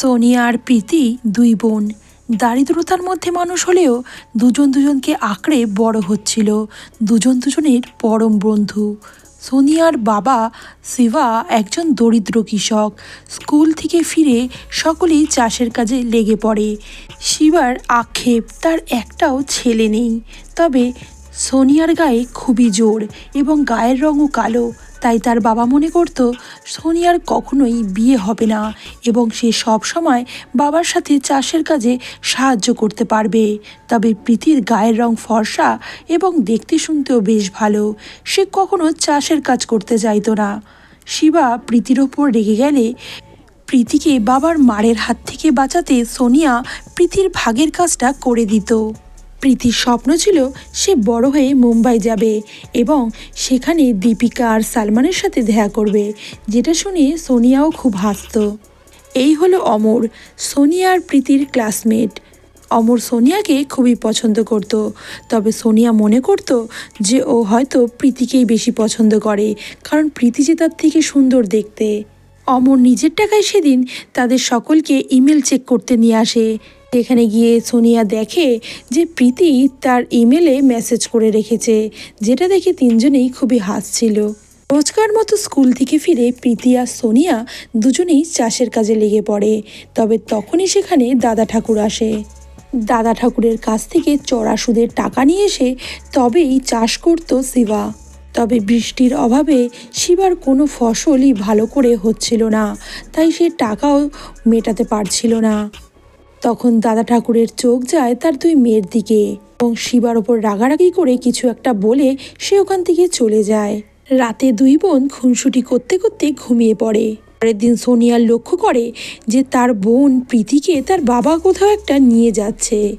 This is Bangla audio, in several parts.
সোনিয়া আর প্রীতি দুই বোন। দারিদ্রতার মধ্যে মানুষ হলেও দুজন দুজনকে আঁকড়ে বড় হচ্ছিল। দুজন দুজনের পরম বন্ধু। সোনিয়ার বাবা শিবা একজন দরিদ্র কৃষক। স্কুল থেকে ফিরে সকলেই চাষের কাজে লেগে পড়ে। শিবার আক্ষেপ তার একটাও ছেলে নেই। তবে সোনিয়ার গায়ে খুবই জোর এবং গায়ের রঙও কালো, তাই তার বাবা মনে করত সোনিয়ার কখনোই বিয়ে হবে না এবং সে সব সময় বাবার সাথে চাষের কাজে সাহায্য করতে পারবে। তবে প্রীতির গায়ের রং ফর্সা এবং দেখতে শুনতেও বেশ ভালো, সে কখনো চাষের কাজ করতে চাইতো না। শিবা প্রীতির ওপর রেগে গেলে প্রীতিকে বাবার মারের হাত থেকে বাঁচাতে সোনিয়া প্রীতির ভাগের কাজটা করে দিত। প্রীতির স্বপ্ন ছিল সে বড় হয়ে মুম্বাই যাবে এবং সেখানে দীপিকা আর সালমানের সাথে দেখা করবে, যেটা শুনে সোনিয়াও খুব হাসত। এই হলো অমর, সোনিয়া আর প্রীতির ক্লাসমেট। অমর সোনিয়াকে খুবই পছন্দ করত, তবে সোনিয়া মনে করত যে ও হয়তো প্রীতিকেই বেশি পছন্দ করে, কারণ প্রীতি যে তার থেকে সুন্দর দেখতে। অমর নিজের টাকায় সেদিন তাদের সকলকে ইমেল চেক করতে নিয়ে আসে। এখানে গিয়ে সোনিয়া দেখে যে প্রীতি তার ইমেলে মেসেজ করে রেখেছে, যেটা দেখে তিনজনেই খুবই হাসছিল। রোজকার মতো স্কুল থেকে ফিরে প্রীতি আর সোনিয়া দুজনেই চাষের কাজে লেগে পড়ে, তবে তখনই সেখানে দাদা ঠাকুর আসে। দাদা ঠাকুরের কাছ থেকে চড়া সুদের টাকা নিয়ে এসে তবেই চাষ করত শিবা। তবে বৃষ্টির অভাবে শিবার কোনো ফসলই ভালো করে হচ্ছিল না, তাই সে টাকাও মেটাতে পারছিল না। তখন দাদা ঠাকুরের চোখ যায় তার দুই মেয়ের দিকে এবং শিবার ওপর রাগারাগি করে কিছু একটা বলে সে ওখান থেকে চলে যায়। রাতে দুই বোন খুনসুটি করতে করতে ঘুমিয়ে পড়ে। পরের দিন সোনিয়া লক্ষ্য করে যে তার বোন প্রীতিকে তার বাবা কোথাও একটা নিয়ে যাচ্ছে।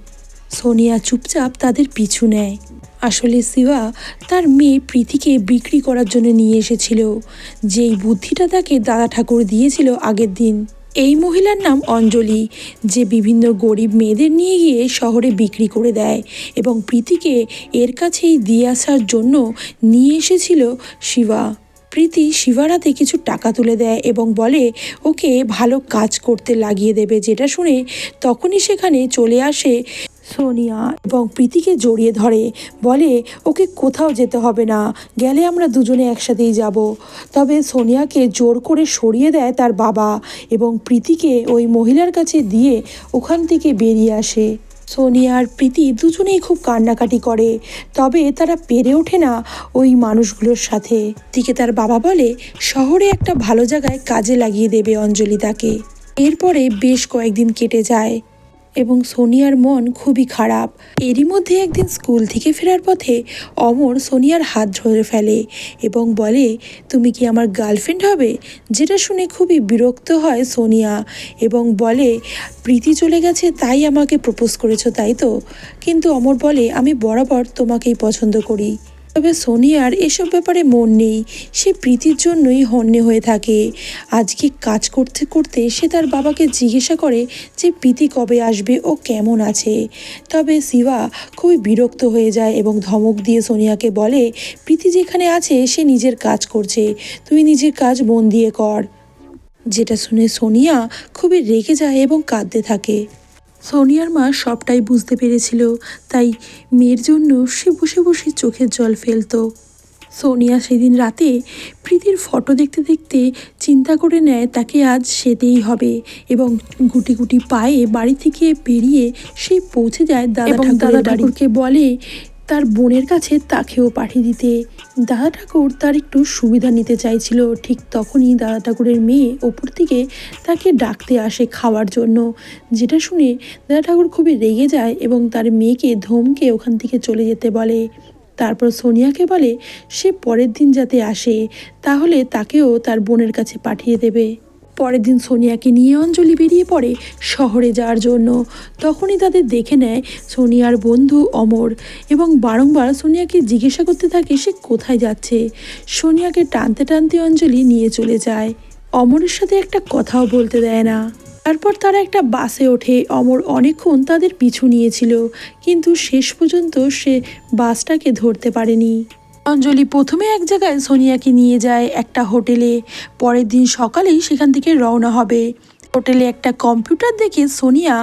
সোনিয়া চুপচাপ তাদের পিছু নেয়। আসলে শিবা তার মেয়ে প্রীতিকে বিক্রি করার জন্য নিয়ে এসেছিল। যেই বুদ্ধিটা তাকে দাদা ঠাকুর দিয়েছিল আগের দিন। এই মহিলার নাম অঞ্জলি, যে বিভিন্ন গরিব মেয়েদের নিয়ে গিয়ে শহরে বিক্রি করে দেয় এবং প্রীতিকে এর কাছেই দিয়ে আসার জন্য নিয়ে এসেছিল শিবা। প্রীতি শিবার হাতে কিছু টাকা তুলে দেয় এবং বলে, ওকে ভালো কাজ করতে লাগিয়ে দেবে। যেটা শুনে তখনই সেখানে চলে আসে সোনিয়া এবং প্রীতিকে জড়িয়ে ধরে। বলে, ওকে কোথাও যেতে হবে না, গেলে আমরা দুজনে একসাথেই যাব। তবে সোনিয়াকে জোর করে সরিয়ে দেয় তার বাবা এবং প্রীতিকে ওই মহিলার কাছে দিয়ে ওখান থেকে বেরিয়ে আসে। সোনিয়া আর প্রীতি দুজনেই খুব কান্নাকাটি করে। তবে তারা পেরে ওঠে না ওই মানুষগুলোর সাথে। দিকে তার বাবা বলে, শহরে একটা ভালো জায়গায় কাজে লাগিয়ে দেবে অঞ্জলি তাকে। এরপরে বেশ কয়েকদিন কেটে যায়। এবং সোনিয়ার মন খুবই খারাপ। এরই মধ্যে একদিন স্কুল থেকে ফেরার পথে অমর সোনিয়ার হাত ধরে ফেলে এবং বলে, তুমি কি আমার গার্লফ্রেন্ড হবে? যেটা শুনে খুবই বিরক্ত হয় সোনিয়া এবং বলে, প্রীতি চলে গেছে, তাই আমাকে প্রপোজ করেছ, তাই তো? কিন্তু অমর বলে, আমি বরাবর তোমাকেই পছন্দ করি। তবে সোনিয়ার এসব ব্যাপারে মন নেই। সে প্রীতির জন্যই হন্যে হয়ে থাকে। আজকে কাজ করতে করতে সে তার বাবাকে জিজ্ঞাসা করে যে, প্রীতি কবে আসবে? ও কেমন আছে? তবে শিবা খুবই বিরক্ত হয়ে যায় এবং ধমক দিয়ে সোনিয়াকে বলে, প্রীতি যেখানে আছে, সে নিজের কাজ করছে। তুই নিজের কাজ মন দিয়ে কর। যেটা শুনে সোনিয়া খুবই রেগে যায় এবং কাঁদতে থাকে। সোনিয়ার মা সবটাই বুঝতে পেরেছিল তাই মেয়ের জন্য সে বসে বসে চোখের জল ফেলত। সোনিয়া সেদিন রাতে প্রীতির ফটো দেখতে দেখতে চিন্তা করে নেয় তাকে আজ সেতেই হবে এবং গুটি গুটি পায়ে বাড়ি থেকে বেরিয়ে সে পৌঁছে যায় দাদা ঠাকুরের ঠাকুরকে বলে তার বোনের কাছে তাকেও পাঠিয়ে দিতে। দাদা ঠাকুর তার একটু সুবিধা নিতে চাইছিল। ঠিক তখনই দাদা ঠাকুরের মেয়ে ওপর থেকে তাকে ডাকতে আসে খাওয়ার জন্য। যেটা শুনে দাদা ঠাকুর খুবই রেগে যায় এবং তার মেয়েকে ধমকে ওখান থেকে চলে যেতে বলে। তারপর সোনিয়াকে বলে, সে পরের দিন যাতে আসে, তাহলে তাকেও তার বোনের কাছে পাঠিয়ে দেবে। পরের দিন সোনিয়াকে নিয়ে অঞ্জলি বেরিয়ে পড়ে শহরে যাওয়ার জন্য। তখনই তাদের দেখে নেয় সোনিয়ার বন্ধু অমর এবং বারংবার সোনিয়াকে জিজ্ঞাসা করতে থাকে সে কোথায় যাচ্ছে। সোনিয়াকে টানতে টানতে অঞ্জলি নিয়ে চলে যায়। অমরের সাথে একটা কথাও বলতে দেয় না। তারপর তারা একটা বাসে ওঠে। অমর অনেকক্ষণ তাদের পিছু নিয়েছিল, কিন্তু শেষ পর্যন্ত সে বাসটাকে ধরতে পারেনি। অঞ্জলি প্রথমে এক জায়গায় সোনিয়াকে নিয়ে যায় একটা হোটেলে। পরের দিন সকালেই সেখান থেকে রওনা হবে। হোটেলে একটা কম্পিউটার দেখে সোনিয়া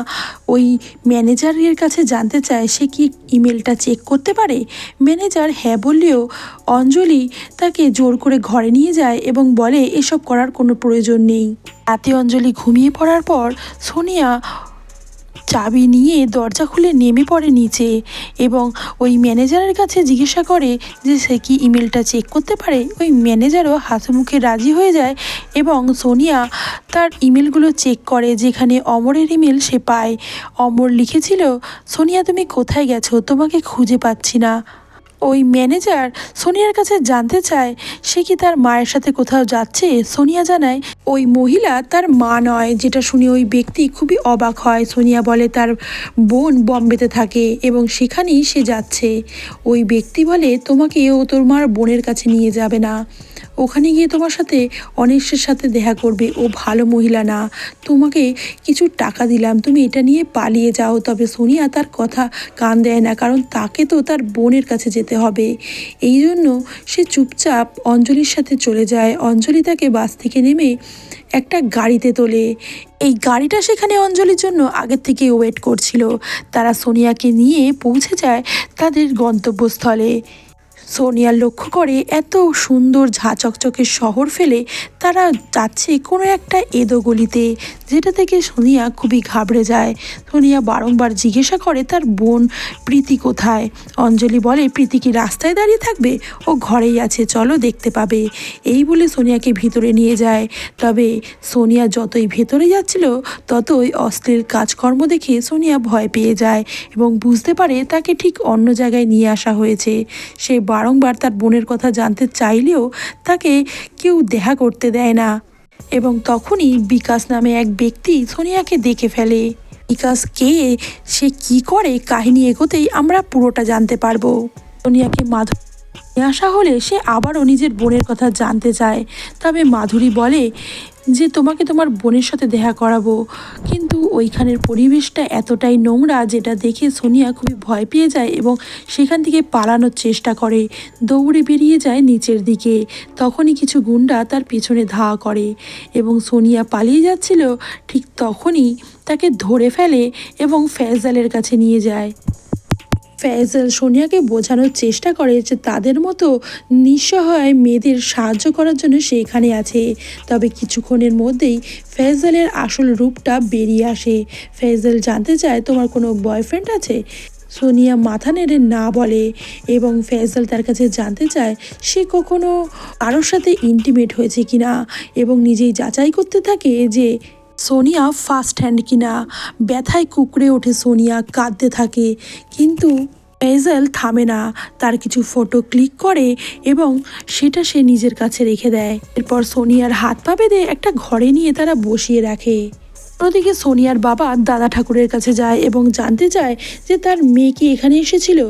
ওই ম্যানেজারের কাছে জানতে চায়, সে কি ইমেলটা চেক করতে পারে? ম্যানেজার হ্যাঁ বললেও অঞ্জলি তাকে জোর করে ঘরে নিয়ে যায় এবং বলে, এসব করার কোনো প্রয়োজন নেই। রাতে অঞ্জলি ঘুমিয়ে পড়ার পর সোনিয়া চাবি নিয়ে দরজা খুলে নেমে পড়ে নিচে এবং ওই ম্যানেজারের কাছে জিজ্ঞাসা করে যে সে কি ইমেলটা চেক করতে পারে। ওই ম্যানেজারও হাসি মুখে রাজি হয়ে যায় এবং সোনিয়া তার ইমেলগুলো চেক করে যেখানে অমরের ইমেল সে পায়। অমর লিখেছিল, সোনিয়া তুমি কোথায় গেছো? তোমাকে খুঁজে পাচ্ছি না। ওই ম্যানেজার সোনিয়ার কাছে জানতে চায়, সে কি তার মায়ের সাথে কোথাও যাচ্ছে? সোনিয়া জানায়, ওই মহিলা তার মা নয়, যেটা শুনে ওই ব্যক্তি খুবই অবাক হয়। সোনিয়া বলে, তার বোন বম্বেতে থাকে এবং সেখানেই সে যাচ্ছে। ওই ব্যক্তি বলে, তোমাকে ও তোর মার বোনের কাছে নিয়ে যাবে না। ওখানে গিয়ে তোমার সাথে অনিশের সাথে দেখা করবে। ও ভালো মহিলা না। তোমাকে কিছু টাকা দিলাম। তুমি এটা নিয়ে পালিয়ে যাও। তবে সোনিয়া তার কথা কান দেয় না, কারণ তাকে তো তার বোনের কাছে যেতে হবে। এই জন্য সে চুপচাপ অঞ্জলির সাথে চলে যায়। অঞ্জলি তাকে বাস থেকে নেমে একটা গাড়িতে তোলে। এই গাড়িটা সেখানে অঞ্জলির জন্য আগের থেকে ওয়েট করছিল। তারা সোনিয়াকে নিয়ে পৌঁছে যায় তাদের গন্তব্যস্থলে। সোনিয়া লক্ষ্য করে এত সুন্দর ঝা চকচকে শহর ফেলে তারা যাচ্ছে কোনো একটা এদো গলিতে, যেটা থেকে সোনিয়া খুবই ঘাবড়ে যায়। সোনিয়া বারংবার জিজ্ঞাসা করে, তার বোন প্রীতি কোথায়? অঞ্জলি বলে, প্রীতি কি রাস্তায় দাঁড়িয়ে থাকবে? ও ঘরেই আছে, চলো দেখতে পাবে। এই বলে সোনিয়াকে ভিতরে নিয়ে যায়। তবে সোনিয়া যতই ভেতরে যাচ্ছিল, ততই অশ্লীল কাজকর্ম দেখে সোনিয়া ভয় পেয়ে যায় এবং বুঝতে পারে তাকে ঠিক অন্য জায়গায় নিয়ে আসা হয়েছে। সে বারংবার তার বোনের কথা জানতে চাইলেও তাকে কেউ দেখা করতে দেয় না। এবং তখনই বিকাশ নামে এক ব্যক্তি সোনিয়াকে দেখে ফেলে। বিকাশ কে? সে কি করে? কাহিনী এগোতেই আমরা পুরোটা জানতে পারব। সোনিয়াকে নিয়ে আসা হলে সে আবারও নিজের বোনের কথা জানতে চায়। তবে মাধুরী বলে যে তোমাকে তোমার বোনের সাথে দেখা করাবো। কিন্তু ওইখানের পরিবেশটা এতটাই নোংরা যেটা দেখে সোনিয়া খুবই ভয় পেয়ে যায় এবং সেখান থেকে পালানোর চেষ্টা করে। দৌড়ে বেরিয়ে যায় নিচের দিকে। তখনই কিছু গুন্ডা তার পিছনে ধাওয়া করে এবং সোনিয়া পালিয়ে যাচ্ছিল ঠিক তখনই তাকে ধরে ফেলে এবং ফেজালের কাছে নিয়ে যায়। ফ্যাজল সোনিয়াকে বোঝানোর চেষ্টা করে যে তাদের মতো নিঃসহায় মেয়েদের সাহায্য করার জন্য সে এখানে আছে। তবে কিছুক্ষণের মধ্যেই ফেজলের আসল রূপটা বেরিয়ে আসে। ফেজল জানতে চায়, তোমার কোনো বয়ফ্রেন্ড আছে? সোনিয়া মাথা নেড়ে না বলে এবং ফেজল তার কাছে জানতে চায়, সে কখনো কারোর সাথে ইন্টিমেট হয়েছে কিনা? এবং নিজেই যাচাই করতে থাকে যে সোনিয়া ফার্স্ট হ্যান্ড কিনা। ব্যথায় কুকড়ে ওঠে সোনিয়া, কাঁদতে থাকে। কিন্তু এজেল থামে না। তার কিছু ফটো ক্লিক করে এবং সেটা সে নিজের কাছে রেখে দেয়। এরপর সোনিয়ার হাত পা বেঁধে একটা ঘরে নিয়ে তারা বসিয়ে রাখে। অন্যদিকে সোনিয়ার বাবা দাদা ঠাকুরের কাছে যায় এবং জানতে চায় যে তার মেয়ে কি এখানে এসেছিল।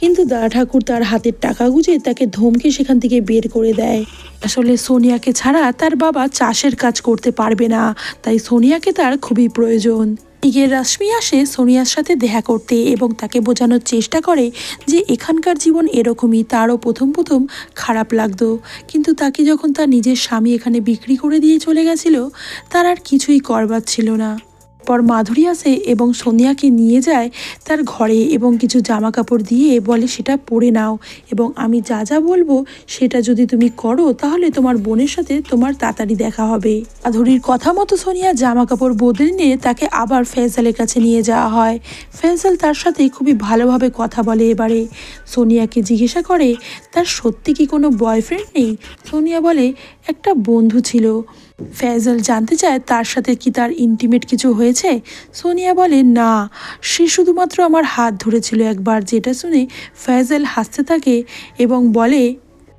কিন্তু দাদা ঠাকুর তার হাতের টাকা গুঁজে তাকে ধমকে সেখান থেকে বের করে দেয়। আসলে সোনিয়াকে ছাড়া তার বাবা চাষের কাজ করতে পারবে না, তাই সোনিয়াকে তার খুবই প্রয়োজন। এদিকে রাশ্মি আসে সোনিয়ার সাথে দেখা করতে এবং তাকে বোঝানোর চেষ্টা করে যে এখানকার জীবন এরকমই, তারও প্রথম প্রথম খারাপ লাগতো। কিন্তু তাকে যখন তার নিজের স্বামী এখানে বিক্রি করে দিয়ে চলে গেছিল, তার আর কিছুই করবার ছিল না। পর মাধুরী আসে এবং সোনিয়াকে নিয়ে যায় তার ঘরে এবং কিছু জামা কাপড় দিয়ে বলে, সেটা পরে নাও এবং আমি যা যা বলব সেটা যদি তুমি করো তাহলে তোমার বোনের সাথে তোমার তাড়াতাড়ি দেখা হবে মাধুরীর কথা মতো সোনিয়া জামা কাপড় বদলে নিয়ে তাকে আবার ফেজালের কাছে নিয়ে যাওয়া হয়। ফেজাল তার সাথে খুবই ভালোভাবে কথা বলে এবারে। সোনিয়াকে জিজ্ঞাসা করে, তার সত্যি কি কোনো বয়ফ্রেন্ড নেই? সোনিয়া বলে, একটা বন্ধু ছিল। ফেজাল জানতে চায় তার সাথে কি তার ইন্টিমেট কিছু হয়েছে? সোনিয়া বলে, না, সে শুধুমাত্র আমার হাত ধরেছিল একবার, যেটা শুনে ফেজল হাসতে থাকে এবং বলে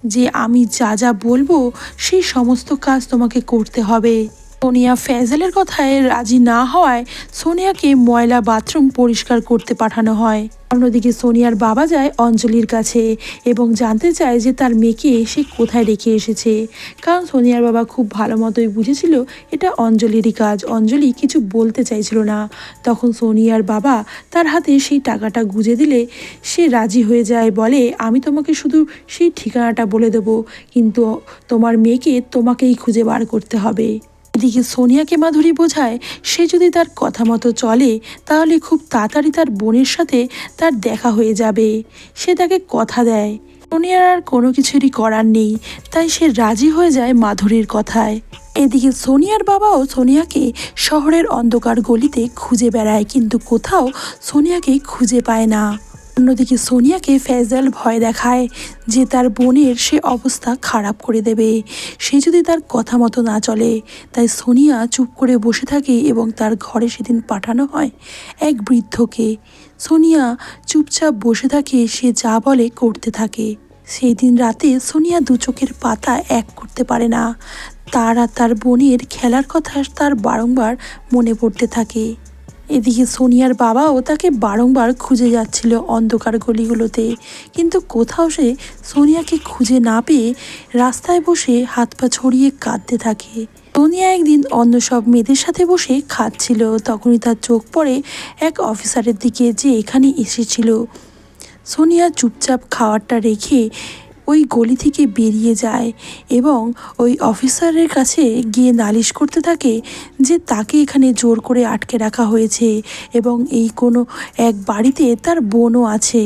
যে, আমি যা যা বলব সেই সমস্ত কাজ তোমাকে করতে হবে। সোনিয়া ফেজালের কথায় রাজি না হওয়ায় সোনিয়াকে ময়লা বাথরুম পরিষ্কার করতে পাঠানো হয়। অন্যদিকে সোনিয়ার বাবা যায় অঞ্জলির কাছে এবং জানতে চায় যে তার মেয়েকে সে কোথায় রেখে এসেছে। কারণ সোনিয়ার বাবা খুব ভালো মতোই বুঝেছিল এটা অঞ্জলিরই কাজ, অঞ্জলি কিছু বলতে চাইছিল না। তখন সোনিয়ার বাবা তার হাতে সেই টাকাটা গুঁজে দিলে সে রাজি হয়ে যায়, বলে, আমি তোমাকে শুধু সেই ঠিকানাটা বলে দেবো, কিন্তু তোমার মেয়েকে তোমাকেই খুঁজে বার করতে হবে। এদিকে সোনিয়াকে মাধুরী বোঝায়, সে যদি তার কথা মতো চলে, তাহলে খুব তাড়াতাড়ি তার বোনের সাথে তার দেখা হয়ে যাবে। সে তাকে কথা দেয়। সোনিয়ার আর কোনো কিছুরই করার নেই, তাই সে রাজি হয়ে যায় মাধুরীর কথায়। এদিকে সোনিয়ার বাবাও সোনিয়াকে শহরের অন্ধকার গলিতে খুঁজে বেড়ায়, কিন্তু কোথাও সোনিয়াকে খুঁজে পায় না। অন্যদিকে সোনিয়াকে ফেজাল ভয় দেখায় যে তার বোনের সে অবস্থা খারাপ করে দেবে। সে যদি তার কথা মতো না চলে, তাই সোনিয়া চুপ করে বসে থাকে এবং তার ঘরে সেদিন পাঠানো হয় এক বৃদ্ধকে। সোনিয়া চুপচাপ বসে থাকে, সে যা বলে করতে থাকে। সেই দিন রাতে সোনিয়া দু চোখের পাতা এক করতে পারে না। তার আর তার বোনের খেলার কথা তার বারংবার মনে পড়তে থাকে। এদিকে সোনিয়ার বাবাও তাকে বারংবার খুঁজে যাচ্ছিল অন্ধকার গলিগুলোতে। কিন্তু কোথাও সে সোনিয়াকে খুঁজে না পেয়ে রাস্তায় বসে হাত পা ছড়িয়ে কাঁদতে থাকে। সোনিয়া একদিন অন্য সব মেয়েদের সাথে বসে খাচ্ছিল। তখনই তার চোখ পড়ে এক অফিসারের দিকে যে এখানে এসেছিল। সোনিয়া চুপচাপ খাওয়ারটা রেখে ওই গলি থেকে বেরিয়ে যায় এবং ওই অফিসারের কাছে গিয়ে নালিশ করতে থাকে যে তাকে এখানে জোর করে আটকে রাখা হয়েছে এবং এই কোনো এক বাড়িতে তার বোনও আছে।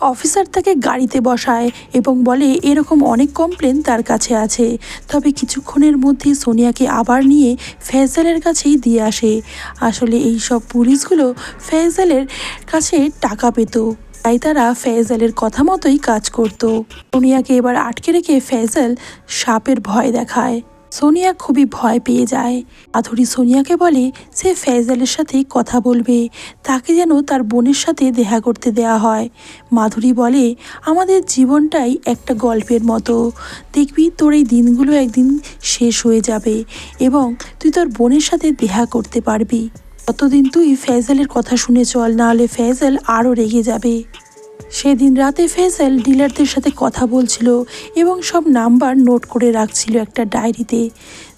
অফিসার তাকে গাড়িতে বসায় এবং বলে, এরকম অনেক কমপ্লেন তার কাছে আছে। তবে কিছুক্ষণের মধ্যে সোনিয়াকে আবার নিয়ে ফেজালের কাছেই দিয়ে আসে। আসলে এই সব পুলিশগুলো ফেজালের কাছে টাকা পেত। তাই তারা ফেজালের কথা মতোই কাজ করত। সোনিয়াকে এবার আটকে রেখে ফেজাল সাপের ভয় দেখায়। সোনিয়া খুবই ভয় পেয়ে যায়। মাধুরী সোনিয়াকে বলে সে ফেজালের সাথে কথা বলবে, তাকে যেন তার বোনের সাথে দেখা করতে দেয়া হয়। মাধুরী বলে, আমাদের জীবনটাই একটা গল্পের মতো। দেখবি তোর এই দিনগুলো একদিন শেষ হয়ে যাবে এবং তুই তোর বোনের সাথে দেখা করতে পারবি। ততদিন তুই ফেজালের কথা শুনে চল, নাহলে ফেজাল আরও রেগে যাবে। সেদিন রাতে ফেজাল ডিলারদের সাথে কথা বলছিল এবং সব নাম্বার নোট করে রাখছিল একটা ডায়েরিতে,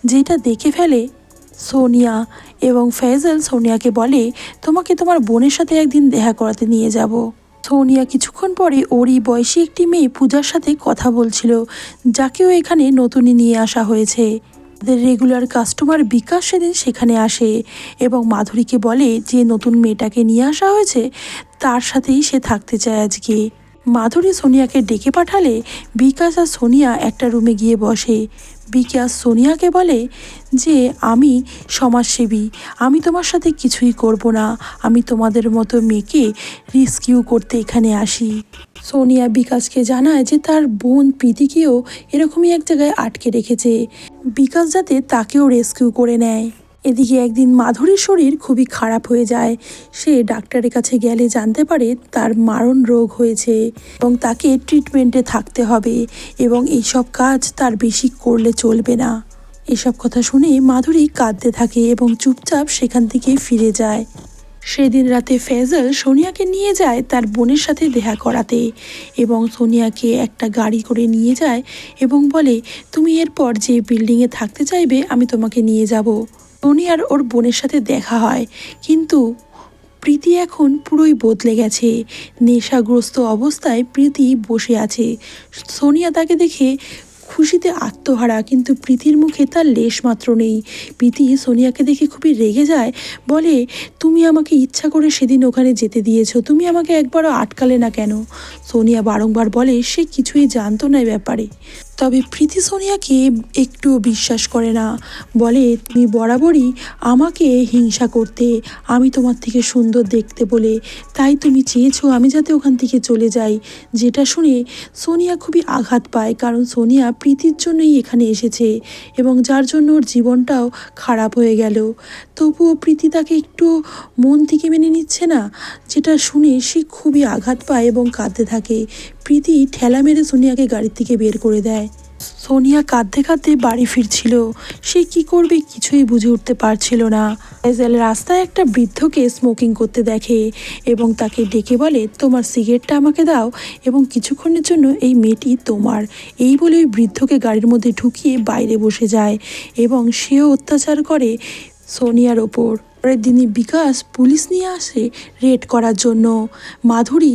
যেটা দেখে ফেলে সোনিয়া এবং ফেজাল সোনিয়াকে বলে, তোমাকে তোমার বোনের সাথে একদিন দেখা করাতে নিয়ে যাব। সোনিয়া কিছুক্ষণ পরে ওরই বয়সী একটি মেয়ে পূজার সাথে কথা বলছিল, যাকেও এখানে নতুনই নিয়ে আসা হয়েছে। তাদের রেগুলার কাস্টমার বিকাশ সেদিন সেখানে আসে এবং মাধুরীকে বলে যে নতুন মেয়েটাকে নিয়ে আসা হয়েছে, তার সাথেই সে থাকতে চায় আজকে। মাধুরী সোনিয়াকে ডেকে পাঠালে বিকাশ আর সোনিয়া একটা রুমে গিয়ে বসে। বিকাশ সোনিয়াকে বলে যে, আমি সমাজসেবী, আমি তোমার সাথে কিছুই করব না, আমি তোমাদের মতো মেয়েকে রিস্কিউ করতে এখানে আসি। সোনিয়া বিকাশকে জানায় যে তার বোন প্রীতিকেও এরকমই এক জায়গায় আটকে রেখেছে। বিকাশ যাতে তাকেও রেস্কিউ করে নেয়। এদিকে একদিন মাধুরীর শরীর খুবই খারাপ হয়ে যায়। সে ডাক্তারের কাছে গেলে জানতে পারে তার মারণ রোগ হয়েছে এবং তাকে ট্রিটমেন্টে থাকতে হবে এবং এইসব কাজ তার বেশি করলে চলবে না। এসব কথা শুনে মাধুরী কাঁদতে থাকে এবং চুপচাপ সেখান থেকে ফিরে যায়। সেদিন রাতে ফেজল সোনিয়াকে নিয়ে যায় তার বোনের সাথে দেখা করাতে এবং সোনিয়াকে একটা গাড়ি করে নিয়ে যায় এবং বলে, তুমি এরপর যে বিল্ডিংয়ে থাকতে চাইবে, আমি তোমাকে নিয়ে যাব। সোনিয়ার ওর বোনের সাথে দেখা হয়। কিন্তু প্রীতি এখন পুরোই বদলে গেছে। নেশাগ্রস্ত অবস্থায় প্রীতি বসে আছে। সোনিয়া তাকে দেখে খুশিতে আত্মহারা, কিন্তু প্রীতির মুখে তার লেশ মাত্র নেই। প্রীতি সোনিয়াকে দেখে খুবই রেগে যায়, বলে, তুমি আমাকে ইচ্ছা করে সেদিন ওখানে যেতে দিয়েছ, তুমি আমাকে একবারও আটকালে না কেন? সোনিয়া বারংবার বলে, সে কিছুই জানতো না ব্যাপারে। তবে প্রীতি সোনিয়াকে একটুও বিশ্বাস করে না। বলে, তুমি বরাবরই আমাকে হিংসা করতে, আমি তোমার থেকে সুন্দর দেখতে বলে, তাই তুমি চেয়েছো আমি যাতে ওখান থেকে চলে যাই। যেটা শুনে সোনিয়া খুবই আঘাত পায়, কারণ সোনিয়া প্রীতির জন্যই এখানে এসেছে এবং যার জন্য ওর জীবনটাও খারাপ হয়ে গেল। তবুও প্রীতি তাকে একটু মন থেকে মেনে নিচ্ছে না, যেটা শুনে সে খুবই আঘাত পায় এবং কাঁদতে থাকে। প্রীতি ঠেলা মেরে সোনিয়াকে গাড়ির থেকে বের করে দেয়। সোনিয়া কাঁদতে কাঁদতে বাড়ি ফিরছিল। সে কি করবে কিছুই বুঝে উঠতে পারছিল না। ফেজেল রাস্তায় একটা বৃদ্ধকে স্মোকিং করতে দেখে এবং তাকে ডেকে বলে, তোমার সিগারেটটা আমাকে দাও এবং কিছুক্ষণের জন্য এই মেয়েটি তোমার। এই বলে ওই বৃদ্ধকে গাড়ির মধ্যে ঢুকিয়ে বাইরে বসে যায় এবং সেও অত্যাচার করে সোনিয়ার ওপর। পরের দিনই বিকাশ পুলিশ নিয়ে আসে রেড করার জন্য। মাধুরী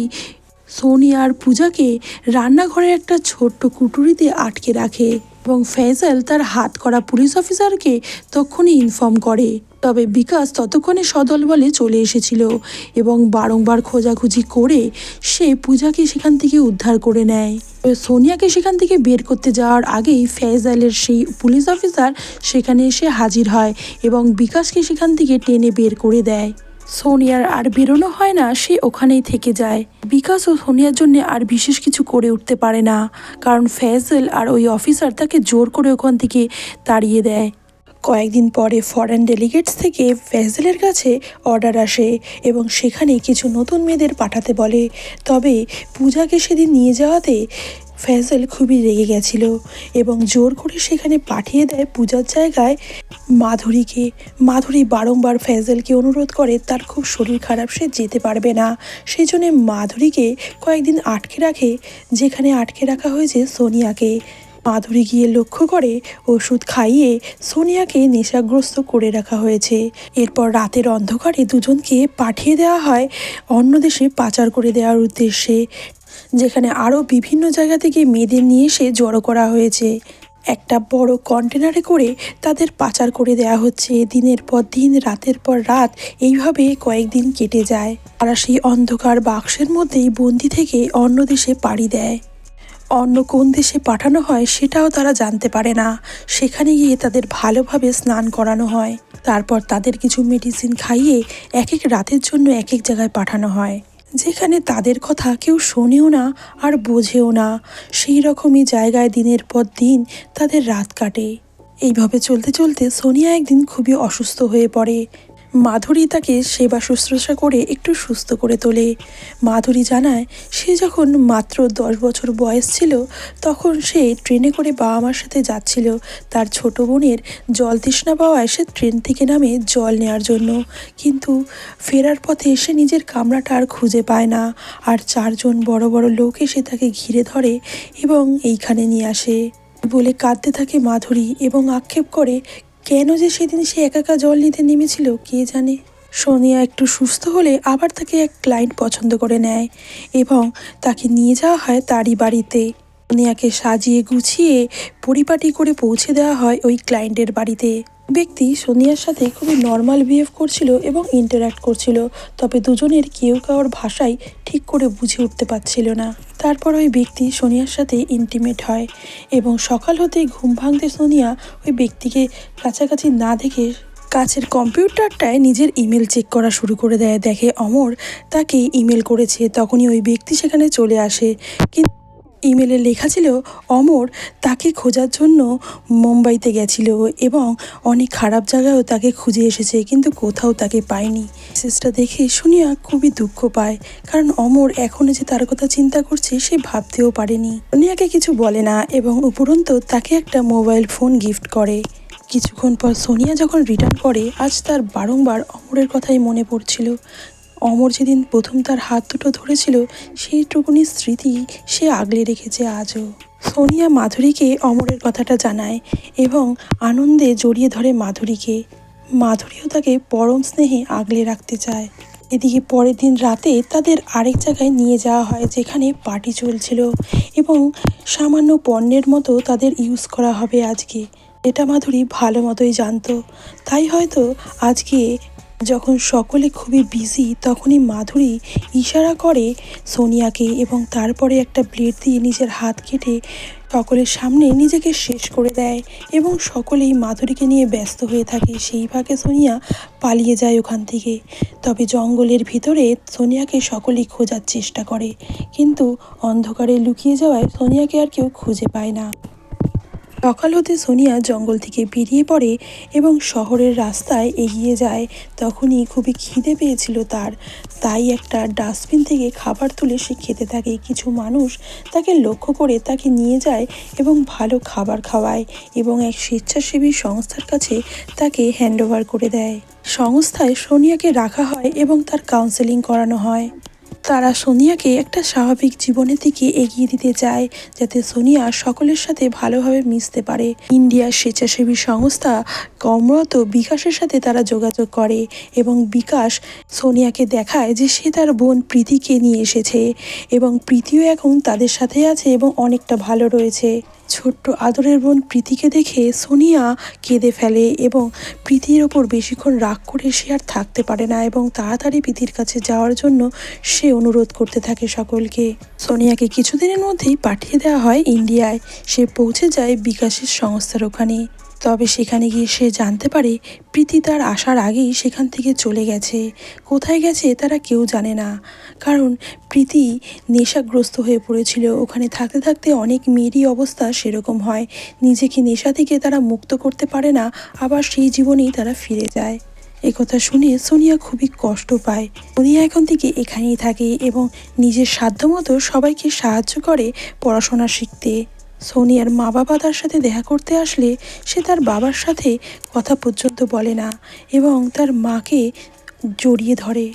সোনিয়া আর পূজাকে রান্নাঘরে একটা ছোট্ট কুটুরিতে আটকে রাখে এবং ফেজাল তার হাত করা পুলিশ অফিসারকে তখনই ইনফর্ম করে। তবে বিকাশ ততক্ষণে সদল বলে চলে এসেছিল এবং বারংবার খোঁজাখুঁজি করে সে পূজাকে সেখান থেকে উদ্ধার করে নেয়। সোনিয়াকে সেখান থেকে বের করতে যাওয়ার আগেই ফেজালের সেই পুলিশ অফিসার সেখানে এসে হাজির হয় এবং বিকাশকে সেখান থেকে টেনে বের করে দেয়। সোনিয়ার আর বেরোনো হয় না, সে ওখানেই থেকে যায়। বিকাশ ও সোনিয়ার জন্য আর বিশেষ কিছু করে উঠতে পারে না, কারণ ফেজল আর ওই অফিসার তাকে জোর করে ওখান থেকে তাড়িয়ে দেয়। কয়েকদিন পরে ফরেন ডেলিগেটস থেকে ফেজলের কাছে অর্ডার আসে এবং সেখানে কিছু নতুন মেয়েদের পাঠাতে বলে। তবে পূজাকে সেদিন নিয়ে যাওয়াতে ফেজল খুবই রেগে গেছিল এবং জোর করে সেখানে পাঠিয়ে দেয় পূজার জায়গায়। মাধুরীকে, মাধুরী বারংবার ফেজলকে অনুরোধ করে তার খুব শরীর খারাপ, সে যেতে পারবে না। সেই জন্য মাধুরীকে কয়েকদিন আটকে রাখে, যেখানে আটকে রাখা হয়েছে সোনিয়াকে। মাধুরী গিয়ে লক্ষ্য করে ওষুধ খাইয়ে সোনিয়াকে নেশাগ্রস্ত করে রাখা হয়েছে। এরপর রাতের অন্ধকারে দুজনকে পাঠিয়ে দেওয়া হয়, অন্য দেশে পাচার করে দেওয়ার উদ্দেশ্যে। যেখানে আরও বিভিন্ন জায়গা থেকে মেয়েদের নিয়ে এসে জড়ো করা হয়েছে। একটা বড় কন্টেনারে করে তাদের পাচার করে দেওয়া হচ্ছে। দিনের পর দিন, রাতের পর রাত এইভাবে কয়েকদিন কেটে যায়। তারা সেই অন্ধকার বাক্সের মধ্যেই বন্দি থেকে অন্য দেশে পাড়ি দেয়। অন্য কোন দেশে পাঠানো হয় সেটাও তারা জানতে পারে না। সেখানে গিয়ে তাদের ভালোভাবে স্নান করানো হয়। তারপর তাদের কিছু মেডিসিন খাইয়ে এক এক রাতের জন্য এক এক জায়গায় পাঠানো হয়। যেখানে তাদের কথা কেউ শোনেও না আর বোঝেও না, সেই রকমই জায়গায় দিনের পর দিন তাদের রাত কাটে। এইভাবে চলতে চলতে সোনিয়া একদিন খুবই অসুস্থ হয়ে পড়ে। মাধুরী তাকে সেবা শুশ্রূষা করে একটু সুস্থ করে তোলে। মাধুরী জানায়, সে যখন মাত্র দশ বছর বয়স ছিল, তখন সে ট্রেনে করে বাবা মার সাথে যাচ্ছিল। তার ছোট বোনের জল তৃষ্ণা পাওয়ায় সে ট্রেন থেকে নামে জল নেওয়ার জন্য। কিন্তু ফেরার পথে সে নিজের কামরাটা আর খুঁজে পায় না। আর চারজন বড় বড় লোক এসে তাকে ঘিরে ধরে এবং এইখানে নিয়ে আসে। বলে কাঁদতে থাকে মাধুরী এবং আক্ষেপ করে কেন যে সেদিন সে একাকা একা জল নিতে নেমেছিল, কে জানে? সোনিয়া একটু সুস্থ হলে আবার তাকে এক ক্লায়েন্ট পছন্দ করে নেয় এবং তাকে নিয়ে যাওয়া হয় তারই বাড়িতে। সোনিয়াকে সাজিয়ে গুছিয়ে পরিপাটি করে পৌঁছে দেওয়া হয় ওই ক্লায়েন্টের বাড়িতে। ব্যক্তি সোনিয়ার সাথে খুবই নর্মাল বিহেভ করছিল এবং ইন্টারাক্ট করছিল, তবে দুজনের কেউ কারোর ভাষাই ঠিক করে বুঝে উঠতে পারছিল না। তারপর ওই ব্যক্তি সোনিয়ার সাথে ইন্টিমেট হয় এবং সকাল হতেই ঘুম ভাঙতে সোনিয়া ওই ব্যক্তিকে কাছাকাছি না দেখে কাছের কম্পিউটারটায় নিজের ইমেল চেক করা শুরু করে দেয়। দেখে অমর তাকে ইমেল করেছে, তখনই ওই ব্যক্তি সেখানে চলে আসে। কিন্তু ইমেলে লেখা ছিল, অমর তাকে খোঁজার জন্য মুম্বাইতে গেছিল এবং অনেক খারাপ জায়গায়ও তাকে খুঁজে এসেছে, কিন্তু কোথাও তাকে পায়নি। মেসেজটা দেখে শুনিয়া খুবই দুঃখ পায়, কারণ অমর এখনও যে তার কথা চিন্তা করছে, সে ভাবতেও পারেনি। সোনিয়াকে কিছু বলে না এবং উপরন্ত তাকে একটা মোবাইল ফোন গিফট করে। কিছুক্ষণ পর সোনিয়া যখন রিটার্ন করে, আজ তার বারংবার অমরের কথাই মনে পড়ছিল। অমর যেদিন প্রথম তার হাত দুটো ধরেছিল, সেইটুকুনি স্মৃতি সে আগলে রেখেছে আজও। সোনিয়া মাধুরীকে অমরের কথাটা জানায় এবং আনন্দে জড়িয়ে ধরে মাধুরীকে। মাধুরীও তাকে পরম স্নেহে আগলে রাখতে চায়। এদিকে পরের দিন রাতে তাদের আরেক জায়গায় নিয়ে যাওয়া হয়, যেখানে পার্টি চলছিল এবং সামান্য পণ্যের মতো তাদের ইউজ করা হবে আজকে। এটা মাধুরী ভালো মতোই জানতো। তাই হয়তো আজকে যখন সকলে খুবই বিজি তখনই মাধুরী ইশারা করে সোনিয়াকে এবং তারপরে একটা ব্লেড দিয়ে নিজের হাত কেটে সকলের সামনে নিজেকে শেষ করে দেয় এবং সকলেই মাধুরীকে নিয়ে ব্যস্ত হয়ে থাকে। সেই ভাগে সোনিয়া পালিয়ে যায় ওখান থেকে। তবে জঙ্গলের ভিতরে সোনিয়াকে সকলেই খোঁজার চেষ্টা করে। কিন্তু অন্ধকারে লুকিয়ে যাওয়ায় সোনিয়াকে আর কেউ খুঁজে পায় না। সকাল হতে সোনিয়া জঙ্গল থেকে বেরিয়ে পড়ে এবং শহরের রাস্তায় এগিয়ে যায়। তখনই খুবই খিদে পেয়েছিল তার। তাই একটা ডাস্টবিন থেকে খাবার তুলে সে খেতে থাকে। কিছু মানুষ তাকে লক্ষ্য করে তাকে নিয়ে যায় এবং ভালো খাবার খাওয়ায় এবং এক স্বেচ্ছাসেবী সংস্থার কাছে তাকে হ্যান্ডওভার করে দেয়। সংস্থায় সোনিয়াকে রাখা হয় এবং তার কাউন্সেলিং করানো হয়। তারা সোনিয়াকে একটা স্বাভাবিক জীবনের দিকে এগিয়ে দিতে চায়, যাতে সোনিয়া সকলের সাথে ভালোভাবে মিশতে পারে। ইন্ডিয়ার স্বেচ্ছাসেবী সংস্থা কর্মরত বিকাশের সাথে তারা যোগাযোগ করে এবং বিকাশ সোনিয়াকে দেখায় যে সে তার বোন প্রীতিকে নিয়ে এসেছে এবং প্রীতিও এখন তাদের সাথে আছে এবং অনেকটা ভালো রয়েছে। ছোট্ট আদরের বোন প্রীতিকে দেখে সোনিয়া কেঁদে ফেলে এবং প্রীতির ওপর বেশিক্ষণ রাগ করে সে আর থাকতে পারে না এবং তাড়াতাড়ি প্রীতির কাছে যাওয়ার জন্য সে অনুরোধ করতে থাকে সকলকে। সোনিয়াকে কিছুদিনের মধ্যেই পাঠিয়ে দেওয়া হয় ইন্ডিয়ায়। সে পৌঁছে যায় বিকাশের সংস্থার ওখানে। তবে সেখানে গিয়ে সে জানতে পারে প্রীতি তার আসার আগেই সেখান থেকে চলে গেছে। কোথায় গেছে তারা কেউ জানে না। কারণ প্রীতি নেশাগ্রস্ত হয়ে পড়েছিল। ওখানে থাকতে থাকতে অনেক মেয়েরই অবস্থা সেরকম হয়। নিজেকে নেশা থেকে তারা মুক্ত করতে পারে না, আবার সেই জীবনেই তারা ফিরে যায়। এ কথা শুনে সোনিয়া খুবই কষ্ট পায়। সোনিয়া এখন থেকে এখানেই থাকে এবং নিজের সাধ্যমতো সবাইকে সাহায্য করে পড়াশোনা শিখতে। সোনিয়ার মা বাবা তার সাথে দেখা করতে আসলে সে তার বাবার সাথে কথা পর্যন্ত বলে না এবং তার মাকে জড়িয়ে ধরে।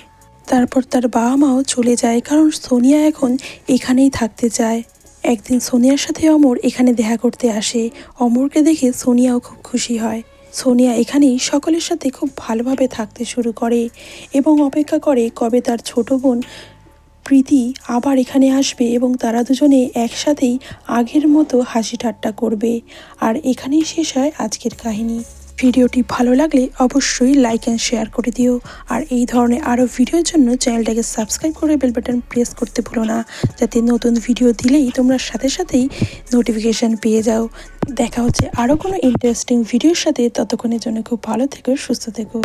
তারপর তার বাবা মাও চলে যায় কারণ সোনিয়া এখন এখানেই থাকতে চায়। একদিন সোনিয়ার সাথে অমর এখানে দেখা করতে আসে। অমরকে দেখে সোনিয়াও খুব খুশি হয়। সোনিয়া এখানেই সকলের সাথে খুব ভালোভাবে থাকতে শুরু করে এবং অপেক্ষা করে কবে তার ছোট বোন প্রীতি আবার এখানে আসবে এবং তারা দুজনে একসাথেই আগের মতো হাসি ঠাট্টা করবে। আর এখানেই শেষ হয় আজকের কাহিনী। ভিডিওটি ভালো লাগলে অবশ্যই লাইক অ্যান্ড শেয়ার করে দিও। আর এই ধরনের আরও ভিডিওর জন্য চ্যানেলটাকে সাবস্ক্রাইব করে বেল বাটন প্রেস করতে ভুলো না, যাতে নতুন ভিডিও দিলেই তোমরা সাথে সাথেই নোটিফিকেশান পেয়ে যাও। দেখা হচ্ছে আরও কোনো ইন্টারেস্টিং ভিডিওর সাথে। ততক্ষণের জন্য খুব ভালো থেকো, সুস্থ থেকো।